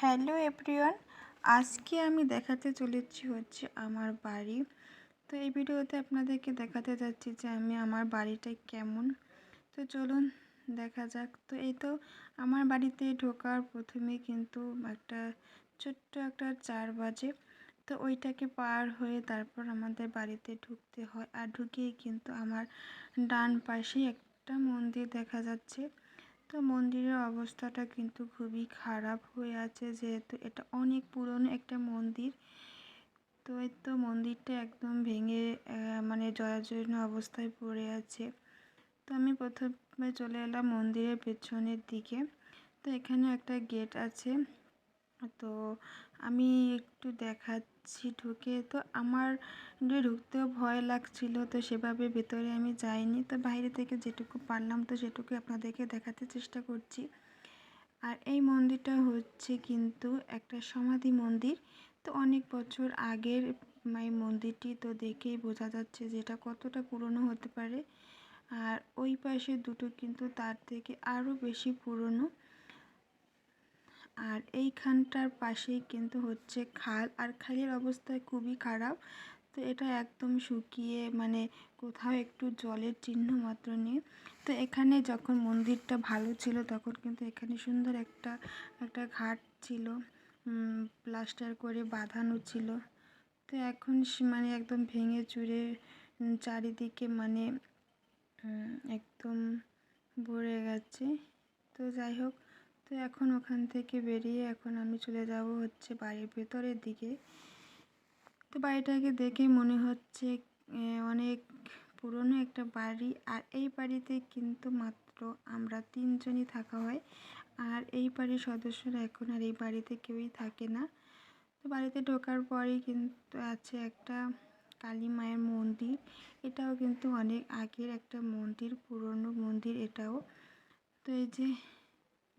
Hello everyone, আজকে আমি দেখাতে চলেছি হচ্ছে আমার বাড়ি। তো এই ভিডিওতে আপনাদেরকে দেখাতে যাচ্ছি যে আমি আমার বাড়িটা কেমন। তো চলুন দেখা যাক। তো এই তো আমার বাড়িতে ঢোকার প্রথমে কিন্তু একটা ছোট্ট একটা চার বাজে। তো ওইটাকে পার হয়ে তারপর আমাদের বাড়িতে ঢুকতে হয়। আর ঢুকিয়ে কিন্তু আমার ডান পাশে একটা মন্দির দেখা যাচ্ছে। তো মন্দিরের অবস্থাটা কিন্তু খুবই খারাপ হয়ে আছে যেহেতু এটা অনেক পুরনো একটা মন্দির। তো এই তো মন্দিরটা একদম ভেঙে মানে জয়াজীর্ণ অবস্থায় পড়ে আছে। তো আমি প্রথমে চলে এলাম মন্দিরের পেছনের দিকে। তো এখানে একটা গেট আছে। তো আমি একটু দেখাচ্ছি ঢুকে। তো আমার ঢুকতেও ভয় লাগছিল, তো সেভাবে ভেতরে আমি যাইনি। তো বাইরে থেকে যেটুকু পারলাম, তো সেটুকু আপনাদেরকে দেখাতে চেষ্টা করছি। আর এই মন্দিরটা হচ্ছে কিন্তু একটা সমাধি মন্দির। তো অনেক বছর আগের এই মন্দিরটি তো দেখেই বোঝা যাচ্ছে যে এটা কতটা পুরনো হতে পারে। আর ওই পাশে দুটো কিন্তু তার থেকে আরও বেশি পুরনো। আর এইখানটার পাশেই কিন্তু হচ্ছে খাল, আর খালের অবস্থা খুবই খারাপ। তো এটা একদম শুকিয়ে মানে কোথাও একটু জলের চিহ্ন মাত্র নেই। তো এখানে যখন মন্দিরটা ভালো ছিল তখন কিন্তু এখানে সুন্দর একটা একটা ঘাট ছিল প্লাস্টার করে বাঁধানো ছিল। তো এখন মানে একদম ভেঙে চুরে চারিদিকে মানে একদম ভরে গেছে। তো যাই হোক তো এখন ওখান থেকে বেরিয়ে এখন আমি চলে যাব হচ্ছে বাড়ির ভেতরের দিকে। তো বাড়িটাকে দেখে মনে হচ্ছে অনেক পুরনো একটা বাড়ি। আর এই বাড়িতে কিন্তু মাত্র আমরা তিনজনই থাকা হয়। আর এই বাড়ির সদস্যরা এখন আর এই বাড়িতে কেউই থাকে না। তো বাড়িতে ঢোকার পরেই কিন্তু আছে একটা কালী মায়ের মন্দির। এটাও কিন্তু অনেক আগের একটা মন্দির, পুরনো মন্দির এটাও। তো এই যে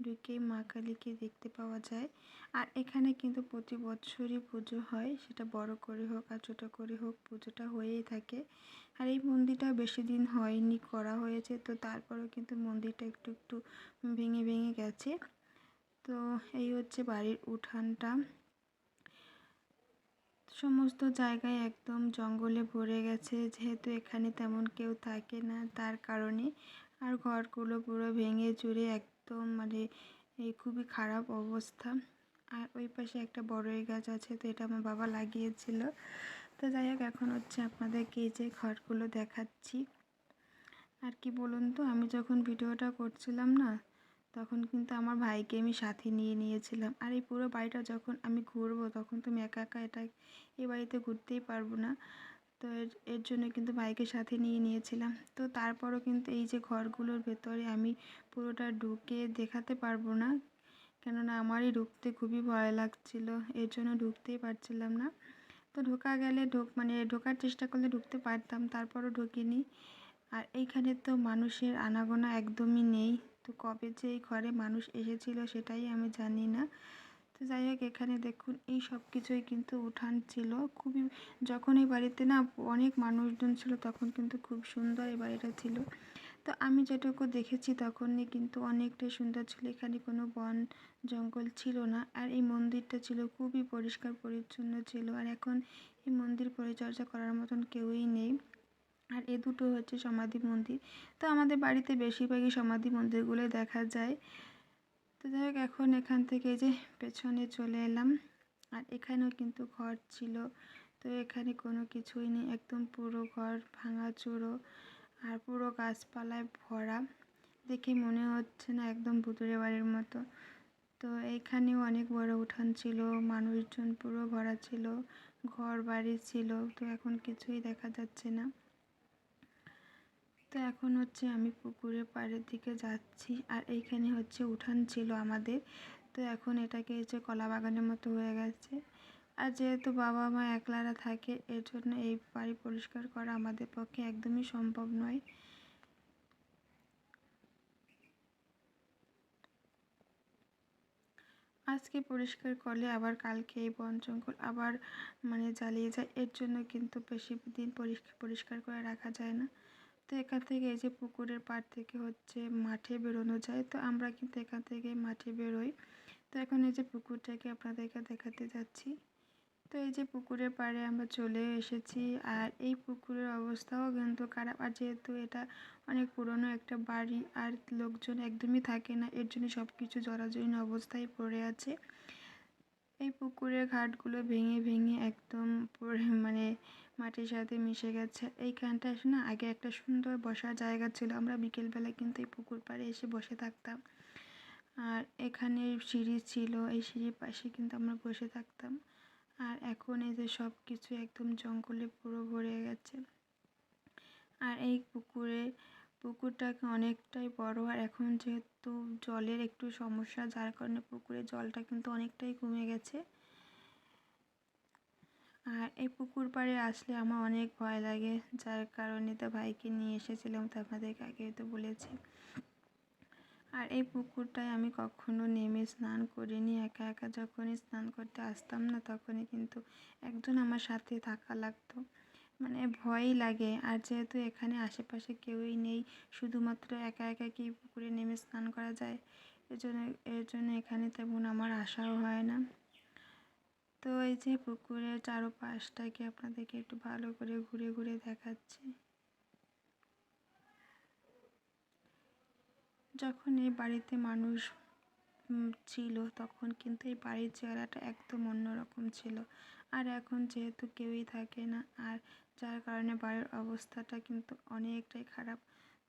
ঢুকেই মা কালীকে দেখতে পাওয়া যায়। আর এখানে কিন্তু প্রতি বছরই পুজো হয়। সেটা বড় করে হোক আর ছোটো করে হোক পুজোটা হয়েই থাকে। আর এই মন্দিরটা বেশি দিন হয়নি, করা হয়েছে। তো তারপরেও কিন্তু মন্দিরটা একটু একটু ভেঙে ভেঙে গেছে। তো এই হচ্ছে বাড়ির উঠানটা। সমস্ত জায়গায় একদম জঙ্গলে ভরে গেছে। যেহেতু এখানে তেমন কেউ থাকে না, তার কারণে। আর ঘরগুলো পুরো ভেঙে চুরে একদম মানে এই খুবই খারাপ অবস্থা। আর ওই পাশে একটা বড়ই গাছ আছে, তো এটা আমার বাবা লাগিয়েছিল। তো যাই হোক, এখন হচ্ছে আপনাদেরকে এই যে ঘরগুলো দেখাচ্ছি। আর কি বলুন তো, আমি যখন ভিডিওটা করছিলাম না, তখন কিন্তু আমার ভাইকে আমি সাথে নিয়ে নিয়েছিলাম। আর এই পুরো বাড়িটা যখন আমি ঘুরবো, তখন তো আমি একা একা এটা, এই বাড়িতে ঘুরতেই পারব না। তো এর জন্য কিন্তু ভাইকে সাথে নিয়ে নিয়েছিলাম। তো তারপরও কিন্তু এই যে ঘরগুলোর ভেতরে আমি পুরোটা ঢুকে দেখাতে পারব না, কেননা আমারই ঢুকতে খুবই ভয় লাগছিল, এর জন্য ঢুকতেই পারছিলাম না। তো ঢোকা গেলে ঢোক মানে ঢোকার চেষ্টা করলে ঢুকতে পারতাম, তারপরও ঢুকিনি। আর এইখানে তো মানুষের আনাগোনা একদমই নেই, তো কবে যে এই ঘরে মানুষ এসেছিল সেটাই আমি জানি না। তো যাই হোক, এখানে দেখুন, এই সব কিছুই কিন্তু উঠান ছিল। খুবই যখন এই বাড়িতে না অনেক মানুষজন ছিল, তখন কিন্তু খুব সুন্দর এই বাড়িটা ছিল। তো আমি যেটুকু দেখেছি, তখনই কিন্তু অনেকটাই সুন্দর ছিল। এখানে কোনো বন জঙ্গল ছিল না। আর এই মন্দিরটা ছিল, খুবই পরিষ্কার পরিচ্ছন্ন ছিল। আর এখন এই মন্দির পরিচর্যা করার মতন কেউই নেই। আর এ দুটো হচ্ছে সমাধি মন্দির। তো আমাদের বাড়িতে বেশিরভাগই সমাধি মন্দিরগুলোই দেখা যায়। তো যাই হোক, এখন এখান থেকে যে পেছনে চলে এলাম। আর এখানেও কিন্তু ঘর ছিল। তো এখানে কোনো কিছুই নেই, একদম পুরো ঘর ভাঙা চুরো আর পুরো গাছপালায় ভরা। দেখে মনে হচ্ছে না একদম ভুতুরে বাড়ির মতো। তো এইখানেও অনেক বড় উঠান ছিল, মানুষজন পুরো ভরা ছিল ঘর বাড়ি ছিল। তো এখন কিছুই দেখা যাচ্ছে না। তো এখন হচ্ছে আমি পুকুরের পাড়ের দিকে যাচ্ছি, আর এইখানে হচ্ছে উঠান ছিল আমাদের। তো এখন এটাকে হচ্ছে কলা বাগানের মতো হয়ে গেছে। আর যেহেতু বাবা মা একলারা থাকে এর জন্য এই বাড়ি পরিষ্কার করা আমাদের পক্ষে একদমই সম্ভব নয়। আজকে পরিষ্কার করলে আবার কালকে এই বন জঙ্গল আবার মানে জ্বালিয়ে যায়, এর জন্য কিন্তু বেশি দিন পরিষ্কার পরিষ্কার করে রাখা যায় না। তো এখান থেকে এই যে পুকুরের পাড় থেকে হচ্ছে মাঠে বেরোনো যায়, তো আমরা কিন্তু এখান থেকে মাঠে বেরোই। তো এখন এই যে পুকুরটাকে আপনাদেরকে দেখাতে যাচ্ছি। তো এই যে পুকুরের পাড়ে আমরা চলে এসেছি, আর এই পুকুরের অবস্থাও কিন্তু খারাপ। আর যেহেতু এটা অনেক পুরনো একটা বাড়ি, আর লোকজন একদমই থাকে না, এর জন্য সব কিছু জরাজীর্ণ অবস্থায় পড়ে আছে। এই পুকুরের ঘাটগুলো ভেঙে ভেঙে একদম মানে মাটির সাথে মিশে গেছে। এইখানটা না আগে একটা সুন্দর বসার জায়গা ছিল। আমরা বিকেলবেলা কিন্তু এই পুকুর পাড়ে এসে বসে থাকতাম। আর এখানে সিঁড়ি ছিল, এই সিঁড়ির পাশে কিন্তু আমরা বসে থাকতাম। আর এখন এই যে সব কিছু একদম জঙ্গলে পুরো ভরে গেছে। আর এই পুকুরে, পুকুরটাকে অনেকটাই বড়। আর এখন যেহেতু জলের একটু সমস্যা, যার কারণে পুকুরে জলটা কিন্তু অনেকটাই কমে গেছে। আর এই পুকুর পাড়ে আসলে আমার অনেক ভয় লাগে। যার কারণে তো ভাইকে নিয়ে এসেছিলাম, তো আপনাদেরকে আগে তো বলেছি। আর এই পুকুরটায় আমি কখনো নেমে স্নান করিনি। একা একা যখনই স্নান করতে আসতাম না, তখনই কিন্তু একজন আমার সাথে থাকা লাগতো। মানে ভয়ই লাগে। আর যেহেতু এখানে আশেপাশে কেউই নেই, শুধুমাত্র একা একা কি পুকুরে নেমে স্নান করা যায়? এর জন্য এর জন্য এখানে তেমন আমার আশাও হয় না। এই যে পুকুরের চারোপাশটাকে আপনাদেরকে একটু ভালো করে ঘুরে ঘুরে দেখাচ্ছি। যখন এই বাড়িতে মানুষ ছিল তখন কিন্তু এই বাড়ির চেহারাটা একদম অন্যরকম ছিল। আর এখন যেহেতু কেউই থাকে না, আর যার কারণে বাড়ির অবস্থাটা কিন্তু অনেকটাই খারাপ।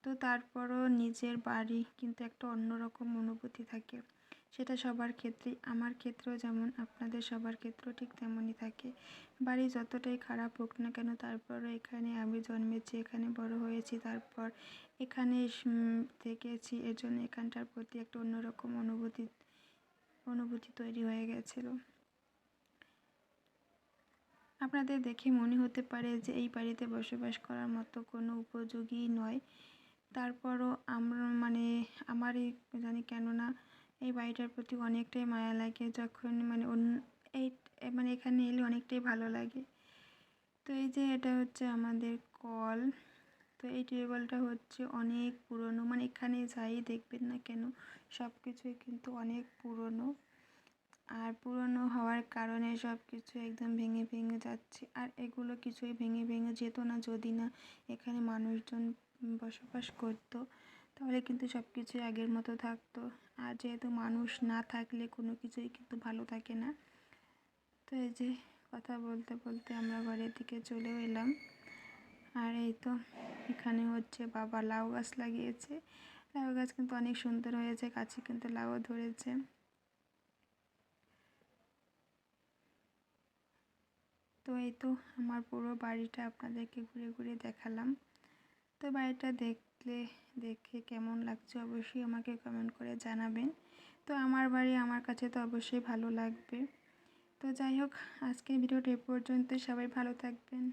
তো তারপরও নিজের বাড়ি কিন্তু একটা অন্যরকম অনুভূতি থাকে। সেটা সবার ক্ষেত্রেই, আমার ক্ষেত্রেও যেমন, আপনাদের সবার ক্ষেত্রেও ঠিক তেমনই থাকে। বাড়ি যতটাই খারাপ হোক না কেন তারপরও এখানে আমি জন্মেছি, এখানে বড় হয়েছি, তারপর এখানে থেকেছি, এর জন্য এখানটার প্রতি একটা অন্যরকম অনুভূতি অনুভূতি তৈরি হয়ে গেছিল। আপনাদের দেখে মনে হতে পারে যে এই বাড়িতে বসবাস করার মতো কোনো উপযোগী নয়। তারপরও আমরা মানে আমারই, জানি কেননা এই বাড়িটার প্রতি অনেকটাই মায়া লাগে যখন মানে এই মানে এখানে এলে অনেকটাই ভালো লাগে। তো এই যে এটা হচ্ছে আমাদের কল। তো এই টিউবওয়েলটা হচ্ছে অনেক পুরনো মানে এখানে যাই দেখবেন না কেন সব কিছুই কিন্তু অনেক পুরনো। আর পুরনো হওয়ার কারণে সব কিছু একদম ভেঙে ভেঙে যাচ্ছে। আর এগুলো কিছুই ভেঙে ভেঙে যেত না যদি না এখানে মানুষজন বসবাস করতো। তাহলে কিন্তু সব কিছুই আগের মতো থাকতো। আর যেহেতু মানুষ না থাকলে কোনো কিছুই কিন্তু ভালো থাকে না। তো এই যে কথা বলতে বলতে আমরা ঘরের দিকে চলেও এলাম। আর এই তো এখানে হচ্ছে বাবা লাউ গাছ লাগিয়েছে। লাউ গাছ কিন্তু অনেক সুন্দর হয়েছে, গাছে কিন্তু লাউও ধরেছে। তো এই তো আমার পুরো বাড়িটা আপনাদেরকে ঘুরে ঘুরে দেখালাম। তো বাড়িটা দেখলে, দেখে কেমন লাগছে অবশ্যই আমাকে কমেন্ট করে জানাবেন। তো আমার বাড়ি আমার কাছে তো অবশ্যই ভালো লাগবে। তো যাই হোক, আজকের ভিডিওটা এ পর্যন্ত সবাই ভালো থাকবেন।